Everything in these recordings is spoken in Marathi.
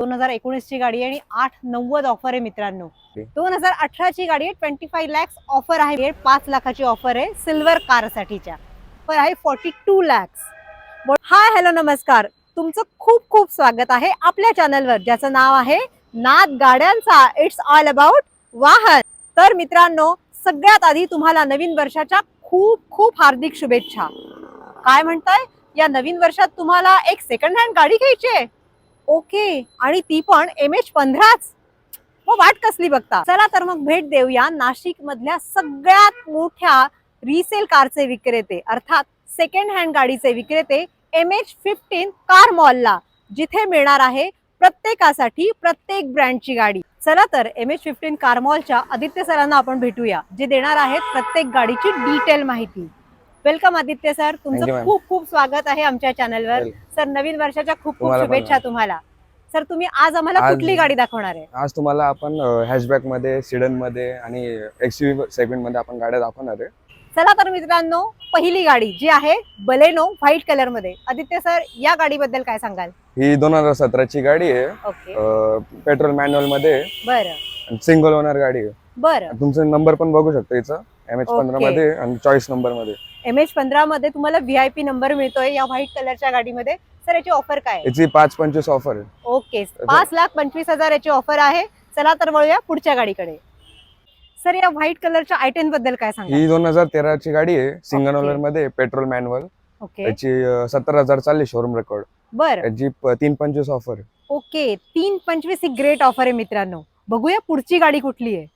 दोन हजार एकोणीस ची गाडी आहे आणि आठ नव्वद ऑफर आहे मित्रांनो. दोन हजार अठरा ची गाडी आहे ट्वेंटी फाईव्ह लॅक्स ऑफर आहे पाच लाखाची ऑफर आहे सिल्वर कार साठीच्या. आहे forty two lakhs hi hello नमस्कार. तुमचं खूप खूप स्वागत आहे आपल्या चॅनलवर ज्याचं नाव आहे नाद गाड्यांचा. इट्स ऑल अबाउट वाहन. तर मित्रांनो सगळ्यात आधी तुम्हाला नवीन वर्षाच्या खूप खूप हार्दिक शुभेच्छा. काय म्हणताय? या नवीन वर्षात तुम्हाला एक सेकंड हँड गाडी घ्यायची आहे. ओके. आणि ती पण एम एच पंधराच. मग वाट कसली बघता? चला तर मग भेट देऊया नाशिक मधल्या सगळ्यात मोठ्या रिसेल कारचे विक्रेते अर्थात सेकंड हँड गाडीचे विक्रेते एम एच फिफ्टीन कार मॉलला जिथे मिळणार आहे प्रत्येकासाठी प्रत्येक ब्रँडची गाडी. चला तर एम एच फिफ्टीन कार मॉलच्या आदित्य सरांना आपण भेटूया जे देणार आहेत प्रत्येक गाडीची डिटेल माहिती. Welcome Aditya sir. Thank you, तुमचं ma'am. खूप खूप स्वागत आहे आमच्या चॅनलवर. Welcome. सर नवीन वर्षाच्या खूप खूप तुम्हाला पण, शुभेच्छा ma'am. तुम्हाला. सर तुम्ही आज आम्हाला आज- कुठली गाडी दाखवणार आहे? आज तुम्हाला आपण हॅशबॅकमध्ये सिडनमध्ये आणि एक्सयूव्ही सेगमेंटमध्ये आपण गाड्या दाखवणार आहे. चला तर मित्रांनो पहिली गाडी जी आहे बलेनो व्हाईट कलरमध्ये आदित्य सर या गाडीबद्दल काय सांगाल? ही दोन हजार सतराची गाडी आहे. पेट्रोल मॅन्युअलमध्ये बरं सिंगल ओनर गाडी आहे. बरं. तुमचा नंबर पण बघू शकता इथं. M H. पंधरा मध्ये आणि चॉईस नंबरमध्ये. एम एच पंधरा मध्ये तुम्हाला व्हीआयपी नंबर मिळतोय या व्हाईट कलरच्या गाडीमध्ये. सर याची ऑफर काय आहे? याची पाच पंचवीस ऑफर आहे. ओके पाच लाख पंचवीस हजार याची ऑफर आहे. चला तर वळूया पुढच्या गाडीकडे. सर या व्हाईट कलरच्या आयटेन बद्दल काय सांगा ही दोन हजार तेराची गाडी आहे. सिंगल. ओनरमध्ये पेट्रोल मॅन्युअल ओके याची सत्तर हजार चालली शोरूम रेकॉर्ड बर. याची प- तीन पंचवीस ऑफर ओके तीन पंचवीस ही ग्रेट ऑफर आहे मित्रांनो. बघूया पुढची गाडी कुठली आहे.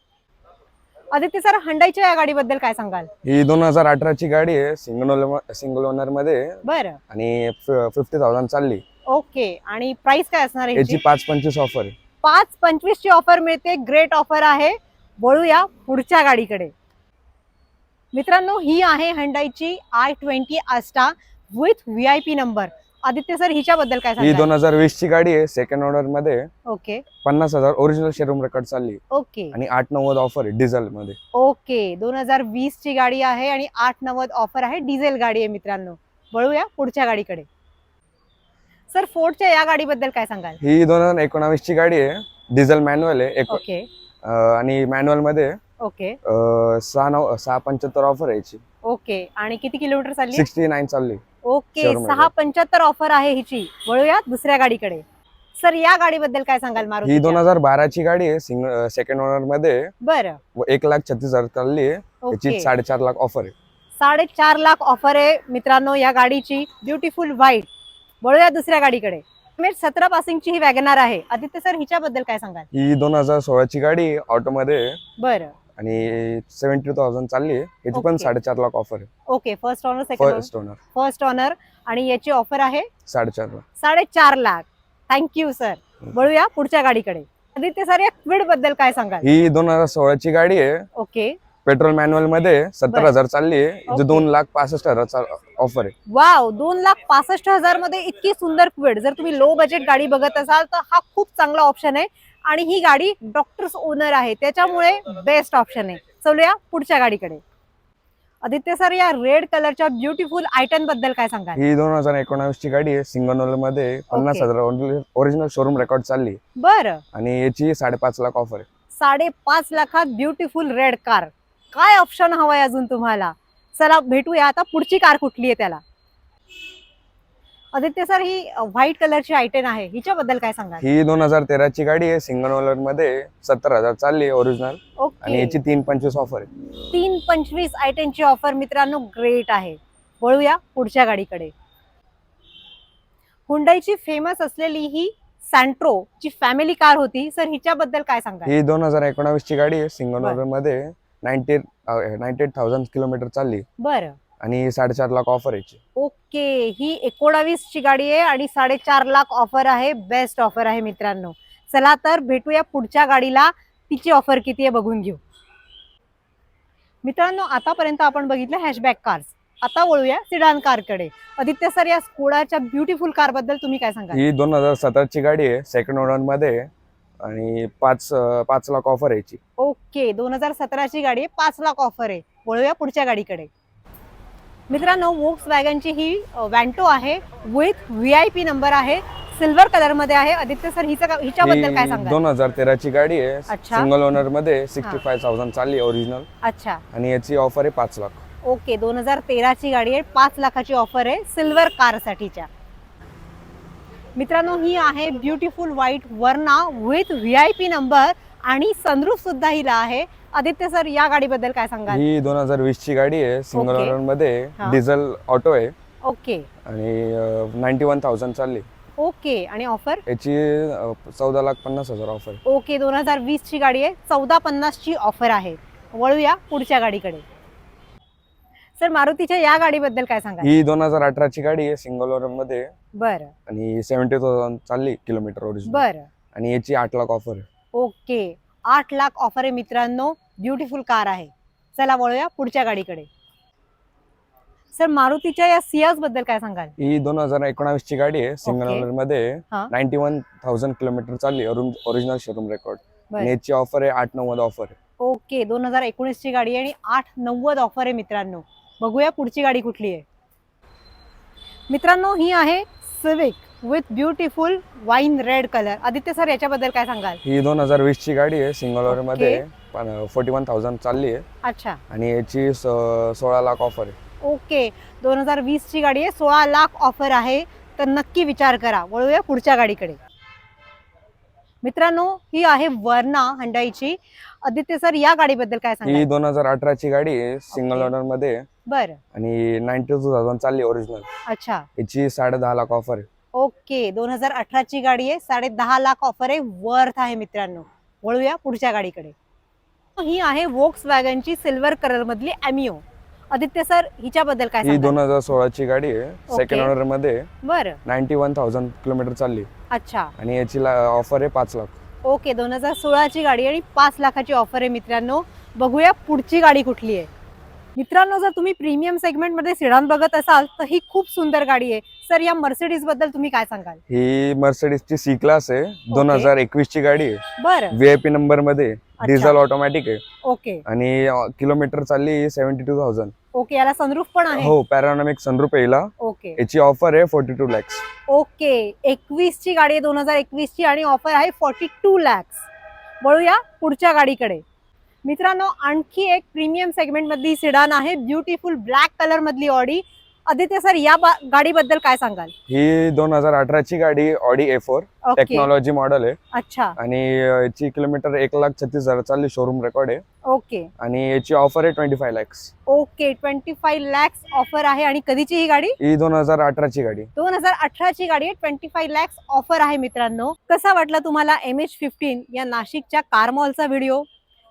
आदित्य सर हंडाईच्या या गाडीबद्दल काय सांगाल? ही दोन हजार अठराची गाडी आहे सिंगल ओनर सिंगल ओनरमध्ये. बरं. आणि फिफ्टी थाउजंड चालली. ओके. आणि प्राइस काय असणार आहे याची याची? पाच पंचवीस ऑफर पाच पंचवीस ची ऑफर मिळते. ग्रेट ऑफर आहे. वळूया पुढच्या गाडीकडे. मित्रांनो ही आहे हंडाईची I twenty Asta with V I P number Aditya sir हिच्याबद्दल काय ही सांगाल? दोन हजार वीस ची गाडी आहे सेकंड ओनरमध्ये ओके. पन्नास हजार ओरिजिनल शोरूम रेकॉर्ड चालली. ओके. आणि आठ नव्वद ऑफर आहे डिझेल मध्ये ओके. दोन हजार वीस ची गाडी आहे आणि आठ नव्वद ऑफर आहे डिझेल गाडी आहे मित्रांनो. वळूया पुढच्या गाडीकडे. सर फोर्डच्या या गाडीबद्दल काय सांगाल? ही दोन हजार एकोणावीस ची गाडी आहे डिझेल मॅन्युअल आहे एक- ओके. अं, आणि मॅन्युअलमध्ये ओके. अं, सहा नऊ सहा पंच्याहत्तर ऑफर आहे याची. ओके. आणि किती किलोमीटर चालली? सिक्स्टी नाईन चालली. ओके सहा पंच्याहत्तर ऑफर आहे हिची. वळूया दुसऱ्या गाडीकडे. सर या गाडीबद्दल काय सांगाल ही मारुती दोन हजार बाराची गाडी आहे सेकंड ओनरमध्ये. बरं. व एक लाख छत्तीस हजार चालली आहे. साडेचार लाख ऑफर आहे. साडेचार लाख ऑफर आहे मित्रांनो या गाडीची. ब्युटिफुल व्हाईट वळूया दुसऱ्या गाडीकडे. सतरा पासिंगची ही वॅगनार आहे. आदित्य सर हिच्याबद्दल काय सांगाल? ही दोन हजार सोळाची गाडी ऑटो मध्ये बरं. आणि सेव्हन्टी थाउजंड चालली आहे. याची पण. साडेचार लाख ऑफर आहे. Okay first owner second first owner first owner आणि याची ऑफर आहे? साडेचार लाख. साडेचार लाख. थँक्यू सर वळूया पुढच्या गाडीकडे. आदित्य सर या क्विडबद्दल काय सांगाल? ही दोन हजार सोळाची गाडी आहे. ओके. पेट्रोल मॅन्युअलमध्ये सत्तर बरं. हजार चालली आहे. जे दोन लाख पासष्ट हजार ऑफर आहे. वाव दोन लाख पासष्ट हजारमध्ये इतकी सुंदर क्विड जर तुम्ही लो बजेट गाडी बघत असाल तर हा खूप चांगला ऑप्शन आहे. आणि ही गाडी डॉक्टर्स ओनर आहे. त्याच्यामुळे बेस्ट ऑप्शन आहे. चलूया पुढच्या गाडीकडे. आदित्य सर या रेड कलरच्या ब्युटिफुल आयटनबद्दल काय सांगाल? ही दोन हजार एकोणावीस ची गाडी आहे सिंगल ओनरमध्ये पन्नास. हजार ओरिजिनल शोरूम रेकॉर्ड चालली. बरं. आणि याची साडेपाच लाख ऑफर आहे. साडेपाच लाखात ब्युटिफुल रेड कार काय ऑप्शन हवाय अजून तुम्हाला? चला भेटूया आता पुढची कार कुठली आहे त्याला. आदित्य सर ही व्हाईट कलरची आयटेन आहे. हिच्याबद्दल काय सांगाल? ही दोन हजार तेराची गाडी आहे. सिंगल ओनरमध्ये सत्तर हजार चालली ओरिजिनल आणि याची तीन पंचवीस ऑफर आहे तीन पंचवीस आयटेनची ऑफर मित्रांनो ग्रेट आहे. वळूया पुढच्या गाडीकडे. हुंडाईची फेमस असलेली ही सँट्रो ची फॅमिली कार होती. सर हिच्याबद्दल काय सांगाल? ही दोन हजार एकोणावीस ची गाडी आहे. Single. ओनरमध्ये ninety ninety eight thousand kilometre चालली. बरं. आणि साडेचार लाख ऑफर याची ओके ही एकोणावीस ची गाडी आहे आणि साडेचार लाख ऑफर आहे बेस्ट ऑफर आहे मित्रांनो. चला तर भेटूया पुढच्या गाडीला तिची ऑफर किती आहे बघून घेऊ. मित्रांनो आतापर्यंत आपण बघितलं हॅशबॅक कार्स आता वळूया सिडान कारकडे आदित्य सर या स्कोडाच्या ब्युटिफुल कारबद्दल तुम्ही काय सांगाल? ही दोन हजार सतराची गाडी आहे सेकंड ओनरमध्ये आहे. आणि पाच पाच लाख ऑफर आहे याची ओके दोन हजार सतराची गाडी आहे पाच लाख ऑफर आहे. वळूया पुढच्या गाडीकडे. मित्रांनो वोक्स वॅगनची ही वॅन्टो आहे with V I P number आहे सिल्वर कलरमध्ये आहे. आदित्य सर हिचं हिच्याबद्दल काय सांगाल? दोन हजार तेराची गाडी आहे. अच्छा. सिंगल ओनरमध्ये सिक्स्टी फाय थाउजंड चालली ओरिजिनल अच्छा. आणि याची ऑफर आहे पाच लाख. ओके दोन हजार तेराची गाडी आहे पाच लाखाची ऑफर आहे सिल्वर कार साठीच्या. मित्रांनो ही आहे beautiful white Verna with V I P number आणि सनरूफ सुद्धा हिला आहे. आदित्य सर या गाडीबद्दल काय सांगाल? ही दोन हजार वीस ची गाडी आहे. सिंगल. ओनरमध्ये हा. डिझेल ऑटो आहे. ओके. आणि नाईन्टी वन थाउजंड चालली. ओके. आणि ऑफर? याची चौदा लाख पन्नास हजार ऑफर ओके. दोन हजार वीस ची गाडी आहे. चौदा पन्नासची ऑफर आहे. वळूया पुढच्या गाडीकडे. सर मारुतीच्या या गाडीबद्दल काय सांगाल? ही दोन हजार अठराची गाडी आहे सिंगल ओनरमध्ये बरं. आणि सेव्हन्टी थाउजंड चालली किलोमीटर ओरिजिनल बरं. आणि याची आठ लाख ऑफर ओके. आठ लाख ऑफर आहे मित्रांनो. ब्युटिफुल कार आहे. चला वळूया पुढच्या गाडीकडे. सर मारुतीच्या या सियाजबद्दल काय सांगाल? ही दोन हजार एकोणावीस ची गाडी आहे सिंगल. ओनरमध्ये हा. नाईन्टी वन थाउजंड किलोमीटर चालली ओरिजिनल शोरूम रेकॉर्ड बरं. याची ऑफर आहे आठ नव्वद ऑफर आहे. ओके दोन हजार एकोणीस ची गाडी आहे आणि आठ नव्वद ऑफर आहे मित्रांनो. बघूया पुढची गाडी कुठली आहे. मित्रांनो ही आहे Civic with beautiful wine red colour Aditya sir याच्याबद्दल काय सांगाल? ही दोन हजार वीस ची गाडी आहे सिंगल ओनरमध्ये फोर्टी वन थाउजंड चालली आहे. अच्छा. आणि याची स- सोळा लाख ऑफर आहे. ओके दोन हजार वीस ची गाडी आहे सोळा लाख ऑफर आहे. तर नक्की विचार करा. वळूया पुढच्या गाडीकडे. मित्रांनो ही आहे वर्ना हंडाईची. आदित्य सर या गाडीबद्दल काय ही सांगाल? दोन हजार अठराची गाडी आहे सिंगल ओके. ओनरमध्ये बरं. आणि नाईन्टी टू थाउजंड चालली ओरिजिनल अच्छा. याची साडे दहा लाख ऑफर आहे. ओके दोन हजार अठराची गाडी आहे. साडे दहा लाख ऑफर आहे. वर्थ आहे मित्रांनो. वळूया पुढच्या गाडीकडे. ही आहे वोक्स वॅगनची सिल्वर कलर मधली अॅमिओ आदित्य सर हिच्याबद्दल काय ही सांगाल? दोन हजार सोळाची गाडी आहे. सेकंड. ओनरमध्ये बरं. नाईन्टी वन थाउजंड किलोमीटर चालली. अच्छा. आणि याची ऑफर आहे पाच लाख. ओके दोन हजार सोळाची गाडी आणि पाच लाखाची ऑफर आहे मित्रांनो. बघूया पुढची गाडी कुठली आहे. मित्रांनो जर तुम्ही प्रीमियम सेगमेंटमध्ये सिडान बघत असाल तर ही खूप सुंदर गाडी आहे. सर या मर्सिडीजबद्दल तुम्ही काय सांगाल? ही मर्सिडीजची सी क्लास आहे. दोन. हजार एकवीस ची गाडी आहे. बरं. व्हीआयपी नंबरमध्ये डिझेल ऑटोमॅटिक आहे. ओके आणि किलोमीटर चालली सेव्हन्टी टू थाउजंड ओके याला सनरूफ पण आहे? हो पॅरानॉमिक सनरूप येईल ओके याची ऑफर आहे फोर्टी टू लॅक्स ओके एकवीस ची गाडी आहे दोन हजार एकवीस ची आणि ऑफर आहे फॉर्टी टू लॅक्स वळूया पुढच्या गाडीकडे. मित्रांनो आणखी एक प्रीमियम सेगमेंट मधली सिडान आहे ब्युटिफुल ब्लॅक कलर मधली ऑडी आदित्य सर या बा- गाडीबद्दल काय सांगाल? ही दोन हजार अठराची गाडी Audi A four okay technology model आहे. अच्छा. आणि याची किलोमीटर एक लाख छत्तीस हजार चालली शोरूम रेकॉर्ड आहे. ओके आणि याची ऑफर आहे twenty five lakhs okay twenty five lakhs offer आहे. आणि कधीची ही गाडी? ही दोन हजार अठराची गाडी. दोन हजार अठराची गाडी आहे. ट्वेंटी फाय लॅक्स ऑफर आहे मित्रांनो. कसा वाटला तुम्हाला एम एच फिफ्टीन या नाशिकच्या कार मॉलचा व्हिडिओ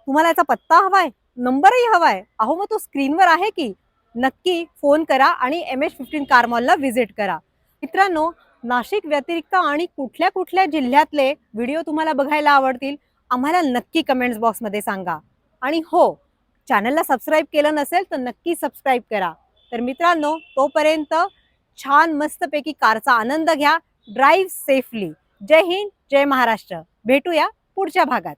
तुम्हाला याचा पत्ता हवाय? नंबरही हवाय. अहो मग तो स्क्रीनवर आहे की? नक्की फोन करा आणि एम एच फिफ्टीन कार मॉलला व्हिजिट करा. मित्रांनो नाशिक व्यतिरिक्त आणि कुठल्या कुठल्या जिल्ह्यातले व्हिडिओ तुम्हाला बघायला आवडतील आम्हाला नक्की कमेंट्स बॉक्समध्ये सांगा. आणि हो चॅनलला सबस्क्राईब केलं नसेल तर नक्की सबस्क्राईब करा. तर मित्रांनो तोपर्यंत छान मस्तपैकी कारचा आनंद घ्या. Drive safely Jai Hind Jai Maharashtra. भेटूया पुढच्या भागात.